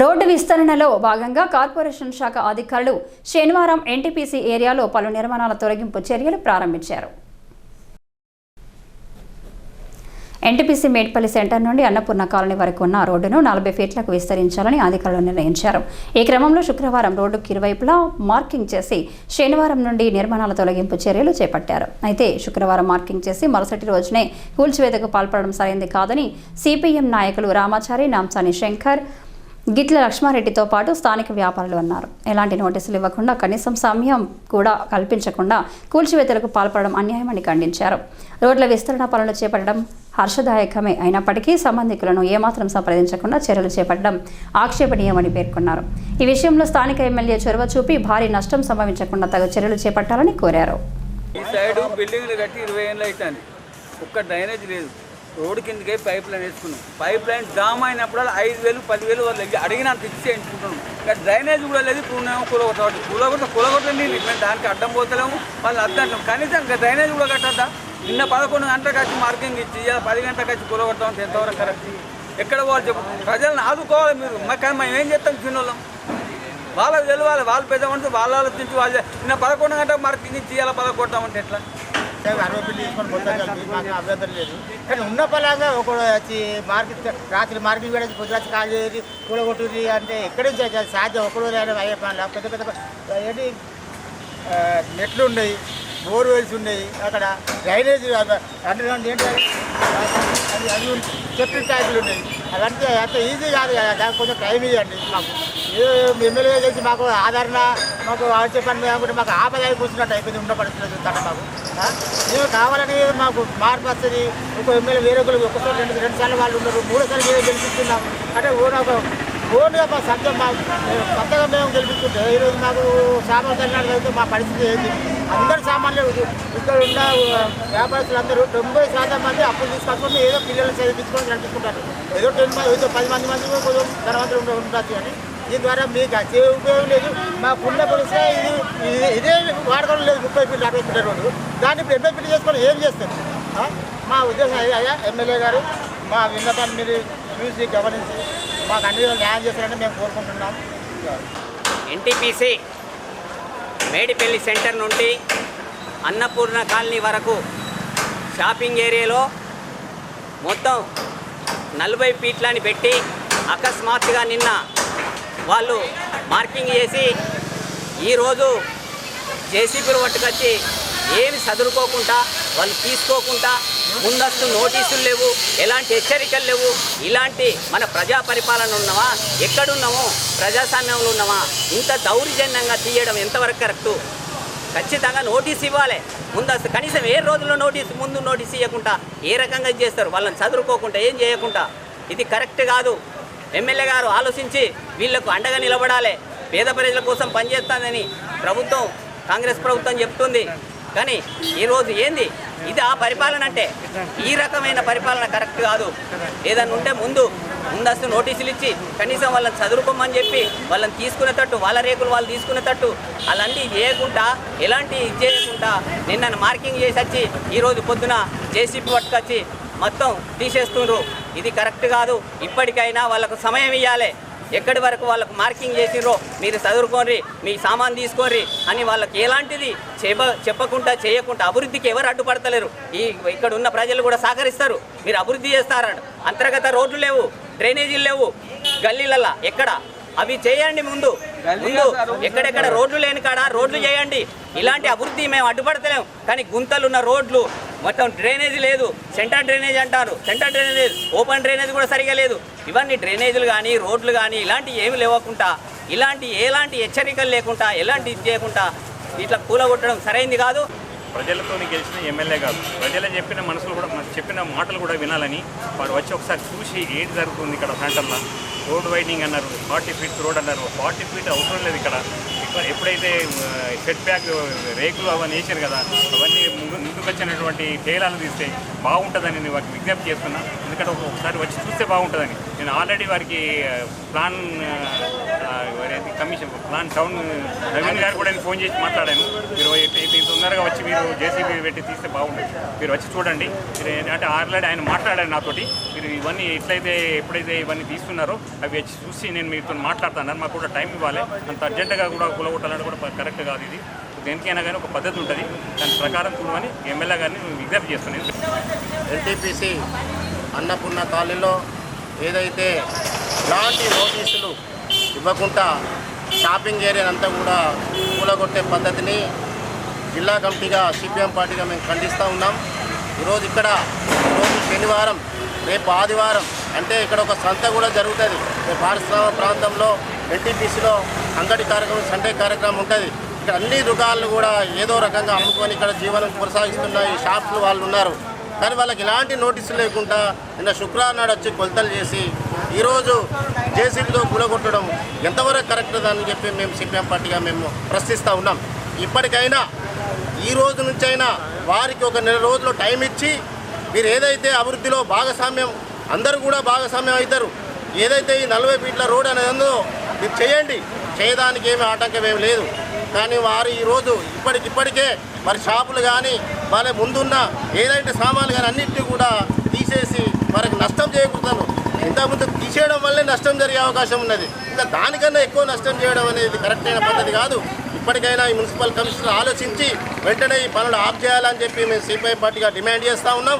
Road విస్తరణలో భాగంగా corporation శాఖ అధికారులు శనివారం ఎన్టీపీసీ ఏరియాలో పలు నిర్మాణాల తొలగింపు చర్యలు ప్రారంభించారు. ఎన్టీపీసీ మేడ్పల్లి సెంటర్ నుండి అన్నపూర్ణ కాలనీ వరకు ఉన్న రోడ్డును నలభై ఫీట్లకు విస్తరించాలని అధికారులు నిర్ణయించారు. ఈ క్రమంలో శుక్రవారం రోడ్డుకు ఇరువైపులా మార్కింగ్ చేసి శనివారం నుండి నిర్మాణాల తొలగింపు చర్యలు చేపట్టారు. అయితే శుక్రవారం మార్కింగ్ చేసి మరుసటి రోజునే కూల్చివేతకు పాల్పడడం సరైంది కాదని సిపిఎం నాయకులు రామాచారి నాంసాని శంకర్ గిట్ల లక్ష్మారెడ్డితో పాటు స్థానిక వ్యాపారులు అన్నారు. ఎలాంటి నోటీసులు ఇవ్వకుండా కనీసం సమయం కూడా కల్పించకుండా కూల్చివేతలకు పాల్పడడం అన్యాయమని ఖండించారు. రోడ్ల విస్తరణ పనులు చేపట్టడం హర్షదాయకమే అయినప్పటికీ సంబంధికులను ఏమాత్రం సంప్రదించకుండా చర్యలు చేపట్టడం ఆక్షేపణీయమని పేర్కొన్నారు. ఈ విషయంలో స్థానిక ఎమ్మెల్యే చొరవ చూపి భారీ నష్టం సంభవించకుండా తగు చర్యలు చేపట్టాలని కోరారు. ఈ సైడ్ బిల్డింగ్లు కట్టి ఇరవై ఏళ్ళు అవుతుంది ఒక్క డ్రైనేజ్ లేదు. రోడ్డు కిందకే పైప్ లైన్ వేసుకున్నాం. పైప్ లైన్ జామ్ అయినప్పుడు ఐదు వేలు పదివేలు వాళ్ళు దగ్గర అడిగినంత ఇచ్చి చేయించుకుంటున్నాం. ఇంకా డ్రైనేజ్ కూడా లేదు పూర్ణేమో కూలగొట్టవచ్చు కూలగొట్ట కూలగొట్టండి మేము దానికి అడ్డం పోతలేము వాళ్ళు అద్దంటాం కనీసం ఇంకా డ్రైనేజ్ కూడా కట్టద్దా? నిన్న పదకొండు గంటలకు వచ్చి మార్కింగ్ ఇచ్చి పది గంటలకు వచ్చి కూలగొట్టాం ఎంతవరకు కరెక్ట్? ఎక్కడ పోవాలి చెప్పు. ప్రజలను ఆదుకోవాలి మీరు. కానీ మేము ఏం చేస్తాం చిన్నోళ్ళం? వాళ్ళకి తెలియాలి వాళ్ళు పెద్ద మనుషులు వాళ్ళు ఆలోచించి వాళ్ళు నిన్న పదకొండు గంటలకు మార్కింగ్ ఇచ్చి ఇలా పదకొట్టామంటే ఎట్లా? సేవ ఆరోపణలు బిల్లు తీసుకొని మొత్తం కలిపి మాకు అభ్యంతరం లేదు. కానీ ఉన్న పలంగా ఒక వచ్చి మార్కెట్ రాత్రి మార్కెట్ కూడా పొద్దురాత్రి కాల్ చేసి కూలగొట్టుది అంటే ఎక్కడి నుంచి వచ్చేది సాధ్యం ఒకడు అయినా అయ్యే పనులు పెద్ద పెద్ద ఏంటి? నెట్లు ఉన్నాయి బోర్ వెల్స్ ఉన్నాయి అక్కడ డ్రైనేజ్ అండర్గ్రౌండ్ ఏంటి? అది? అది అది చెట్లు ట్యాంకులు ఉన్నాయి. అదంతా అంత ఈజీ కాదు కదా కొంచెం టైం ఇవ్వండి మాకు. ఎమ్మెల్యే చేసి మాకు ఆదరణ మాకు వచ్చే పని మీద అనుకుంటే మాకు ఆపద కూర్చున్నట్టు అయిపోయింది ఉన్న పరిస్థితులు చూస్తాను మాకు మేము కావాలని మాకు మార్పు వస్తుంది. ఒక ఎమ్మెల్యే వేరే ఒకరు ఒకసారి రెండు రెండు సార్లు వాళ్ళు ఉన్నారు. సార్లు మేము గెలిపిస్తున్నాం. అంటే ఓన్ ఒక ఓన్గా మా సత్యం మాకు కొత్తగా మేము గెలిపిస్తుంటే ఈరోజు మాకు సామాన్ అయితే మా పరిస్థితి ఏంటి అందరు సామాన్లు ఇక్కడ ఉన్న వ్యాపారస్తులు అందరూ తొంభై శాతం మంది అప్పులు తీసుకొచ్చుకొని ఏదో పిల్లలు చదివించుకొని నడిపించుకుంటారు ఏదో టెన్ మంది ఏదో పది మంది మంది కొంచెం ధనవంతులు ఉండ- అని కానీ దీని ద్వారా మీకు వచ్చే ఉపయోగం లేదు. మాకున్న పరిస్థితి ఇది ఇది- ఇదే వాడకం లేదు ముప్పై ఫీట్లు అరవై ఫీట్ల రోడ్డు. దాన్ని ఇప్పుడు ఎనభై ఫీట్లు చేసుకొని ఏం చేస్తారు? మా ఉద్దేశం అయ్యా అయ్యా ఎమ్మెల్యే గారు మా విన్నపాన్ని మీరు చూసి గమనించి మాకు అన్ని విధాలు న్యాయం చేస్తారని మేము కోరుకుంటున్నాం. ఎన్టీపీసీ మేడిపల్లి సెంటర్ నుండి అన్నపూర్ణ కాలనీ వరకు షాపింగ్ ఏరియాలో మొత్తం నలభై ఫీట్లని పెట్టి అకస్మాత్తుగా నిన్న వాళ్ళు మార్కింగ్ చేసి ఈరోజు జేసీబీలు పట్టుకొచ్చి ఏమి చదువుకోకుండా వాళ్ళు తీసుకోకుండా ముందస్తు నోటీసులు లేవు ఎలాంటి హెచ్చరికలు లేవు. ఇలాంటి మన ప్రజా పరిపాలన ఉన్నామా ఎక్కడున్నామో? ప్రజాస్వామ్యంలో ఉన్నామా ఇంత దౌర్జన్యంగా తీయడం ఎంతవరకు కరెక్టు? ఖచ్చితంగా నోటీస్ ఇవ్వాలి. ముందస్తు కనీసం ఏ రోజుల్లో నోటీస్ ముందు నోటీస్ ఇవ్వకుండా ఏ రకంగా చేస్తారు? వాళ్ళని చదువుకోకుండా ఏం చేయకుండా. ఇది కరెక్ట్ కాదు. ఎమ్మెల్యే గారు ఆలోచించి వీళ్ళకు అండగా నిలబడాలి. పేద ప్రజల కోసం పనిచేస్తుందని ప్రభుత్వం కాంగ్రెస్ ప్రభుత్వం చెప్తుంది. కానీ ఈరోజు ఏంది? ఇది ఆ పరిపాలన అంటే ఈ రకమైన పరిపాలన కరెక్ట్ కాదు. ఏదన్నా ఉంటే ముందు ముందస్తు నోటీసులు ఇచ్చి కనీసం వాళ్ళని చదువుకోమని చెప్పి వాళ్ళని తీసుకునేటట్టు వాళ్ళ రేకులు వాళ్ళు తీసుకునేటట్టు అలాంటివి చేయకుండా ఎలాంటి ఇది చేయకుండా నిన్న మార్కింగ్ చేసి వచ్చి ఈరోజు పొద్దున జేసీపీ పట్టుకొచ్చి మొత్తం తీసేస్తుండ్రు. ఇది కరెక్ట్ కాదు. ఇప్పటికైనా వాళ్ళకు సమయం ఇవ్వాలి ఎక్కడి వరకు వాళ్ళకు మార్కింగ్ చేసిరో మీరు చదువుకోర్రి మీ సామాన్ తీసుకోండి అని వాళ్ళకి ఎలాంటిది చెప్ప చెప్పకుండా చేయకుండా అభివృద్ధికి ఎవరు అడ్డుపడతలేరు. ఈ ఇక్కడ ఉన్న ప్రజలు కూడా సహకరిస్తారు. మీరు అభివృద్ధి చేస్తారని. అంతర్గత రోడ్లు లేవు డ్రైనేజీలు లేవు. గల్లీలల్లా ఎక్కడ? అవి చేయండి ముందు. ముందు ఎక్కడెక్కడ రోడ్లు లేని కాడ రోడ్లు చేయండి. ఇలాంటి అభివృద్ధి మేము అడ్డుపడతలేము కానీ గుంతలున్న రోడ్లు మొత్తం డ్రైనేజ్ లేదు. సెంటర్ డ్రైనేజ్ అంటారు. సెంటర్ డ్రైనేజ్ ఓపెన్ డ్రైనేజ్ కూడా సరిగా లేదు. ఇవన్నీ డ్రైనేజీలు కానీ రోడ్లు కానీ ఇలాంటివి ఏమి లేవకుండా ఇలాంటి ఎలాంటి హెచ్చరికలు లేకుండా ఎలాంటి ఇది చేయకుండా ఇట్లా కూలగొట్టడం సరైంది కాదు. ప్రజలతో గెలిచిన ఎమ్మెల్యే కాదు. ప్రజలు చెప్పిన మనసులు కూడా చెప్పిన మాటలు కూడా వినాలని వాడు వచ్చి ఒకసారి చూసి ఏంటి జరుగుతుంది ఇక్కడ ప్రాంతంలో. రోడ్ వైడింగ్ అన్నారు ఫార్టీ ఫీట్ రోడ్ అన్నారు. ఫార్టీ ఫీట్ అవసరం లేదు ఇక్కడ. ఎప్పుడైతే సెట్ బ్యాక్ రేకులు అవన్నీ వేసారు కదా అవన్నీ ముందు ముందుకు వచ్చినటువంటి తేలాలు తీస్తే బాగుంటుందని నేను వారికి విజ్ఞప్తి చేస్తున్నా. ఎందుకంటే ఒకసారి వచ్చి చూస్తే బాగుంటుందని. నేను ఆల్రెడీ వారికి ప్లాన్ ఎవరైతే కమిషన్ ప్లాన్ టౌన్ నవీన్ గారు కూడా నేను ఫోన్ చేసి మాట్లాడాను. మీరు అయితే తొందరగా వచ్చి మీరు జేసీబీ పెట్టి తీస్తే బాగుంటుంది మీరు వచ్చి చూడండి. మీరు అంటే ఆల్రెడీ ఆయన మాట్లాడారు నాతోటి. మీరు ఇవన్నీ ఎట్లయితే ఎప్పుడైతే ఇవన్నీ తీస్తున్నారో అవి వచ్చి చూసి నేను మీతో మాట్లాడుతున్నాను మాకు కూడా టైం ఇవ్వాలి. అంత అర్జెంటుగా కూడా కూలగొట్టాలంటే కూడా కరెక్ట్ కాదు ఇది. దేనికైనా కానీ ఒక పద్ధతి ఉంటుంది. దాని ప్రకారం చూడమని ఎమ్మెల్యే గారిని విజ్ఞప్తి చేస్తున్నాను. ఎన్టీపీసీ అన్నపూర్ణ కాలనీలో ఏదైతే ఇలాంటి నోటీసులు ఇవ్వకుండా షాపింగ్ ఏరియా అంతా కూడా కూలగొట్టే పద్ధతిని జిల్లా కమిటీగా సిపిఎం పార్టీగా మేము ఖండిస్తూ ఉన్నాం. ఈరోజు ఇక్కడ ఈరోజు శనివారం రేపు ఆదివారం అంటే ఇక్కడ ఒక సంత కూడా జరుగుతుంది. రేపు పారిశ్రామిక ప్రాంతంలో ఎన్టీపీసీలో అంగడి కార్యక్రమం సండే కార్యక్రమం ఉంటుంది. ఇక్కడ అన్ని దుకాణాలు కూడా ఏదో రకంగా అమ్ముకొని ఇక్కడ జీవనం కొనసాగిస్తున్న ఈ షాప్లు వాళ్ళు ఉన్నారు. కానీ వాళ్ళకి ఎలాంటి నోటీసులు లేకుండా నిన్న శుక్రవారం నాడు వచ్చి కొలతలు చేసి ఈరోజు జేసీబీతో కూలగొట్టడం ఎంతవరకు కరెక్ట్ అని చెప్పి మేము సిపిఎం పార్టీగా మేము ప్రశ్నిస్తూ ఉన్నాం. ఇప్పటికైనా ఈ రోజు నుంచైనా వారికి ఒక నెల రోజులు టైం ఇచ్చి మీరు ఏదైతే అభివృద్ధిలో భాగస్వామ్యం అందరూ కూడా భాగస్వామ్యం అవుతారు. ఏదైతే ఈ నలభై ఫీట్ల రోడ్ అనేది ఉందో మీరు చేయండి. చేయడానికి ఏమి ఆటంకం ఏమి లేదు. కానీ వారు ఈరోజు ఇప్పటికిప్పటికే మరి షాపులు కానీ వాళ్ళ ముందున్న ఏదైతే సామాన్లు కానీ అన్నింటినీ కూడా తీసేసి వారికి నష్టం చేయకూడదు ఇంతకుముందు తీసేయడం వల్లే నష్టం జరిగే అవకాశం ఉన్నది. ఇంకా దానికన్నా ఎక్కువ నష్టం చేయడం అనేది కరెక్ట్ అయిన పద్ధతి కాదు. ఇప్పటికైనా ఈ మున్సిపల్ కమిషనర్ ఆలోచించి వెంటనే ఈ పనులు ఆఫ్ చేయాలని చెప్పి మేము సిపిఐ పార్టీగా డిమాండ్ చేస్తూ ఉన్నాం.